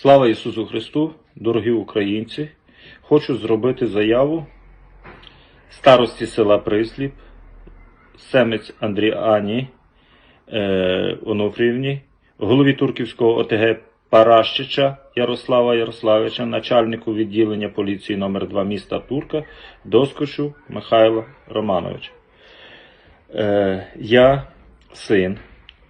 Слава Ісусу Христу, дорогі українці! Хочу зробити заяву старості села Присліп, Семець Андріані е, Онуфрівні, голові Турківського ОТГ Паращича Ярослава Ярославича, начальнику відділення поліції номер 2 міста Турка, Доскочу Михайла Романовича. Е, я син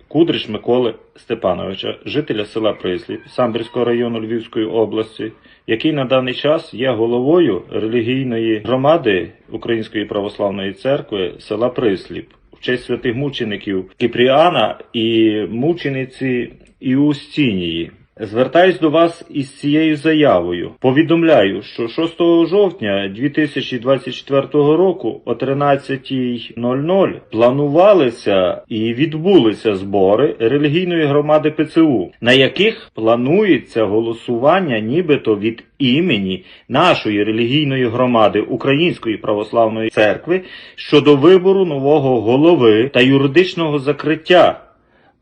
Кудрич Миколи Степановича, жителя села Присліп Самбірського району Львівської області, який на даний час є головою релігійної громади Української православної церкви села Присліп в честь святих мучеників Кіпріана і мучениці Іустінії. Звертаюсь до вас із цією заявою. Повідомляю, що 6 жовтня 2024 року о 13.00 планувалися і відбулися збори релігійної громади ПЦУ, на яких планується голосування нібито від імені нашої релігійної громади Української православної церкви щодо вибору нового голови та юридичного закриття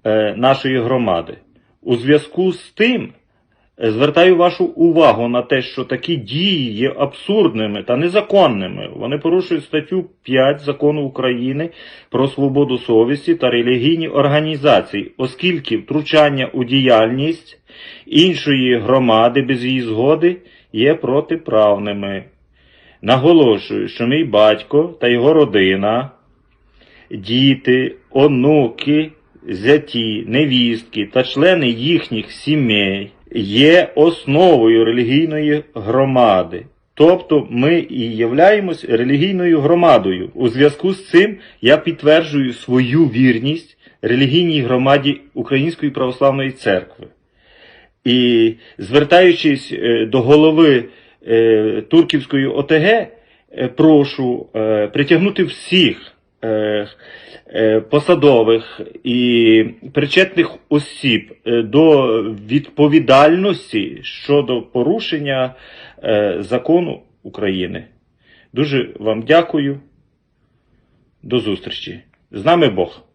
е, нашої громади. У зв'язку з тим е, звертаю вашу увагу на те, що такі дії є абсурдними та незаконними. Вони порушують статтю 5 закону України про свободу совісті та релігійні організації, оскільки втручання у діяльність іншої громади без її згоди є протиправними. Наголошую, що мій батько та його родина діти, онуки, зяті, невістки та члени їхніх сімей є основою релігійної громади. Тобто ми і являємось релігійною громадою. У зв'язку з цим я підтверджую свою вірність релігійній громаді Української православної церкви. І звертаючись е, до голови е, Турківської ОТГ, е, прошу притягнути всіх посадових і причетних осіб е, до відповідальності щодо порушення е, закону України. Дуже вам дякую. До зустрічі. З нами Бог.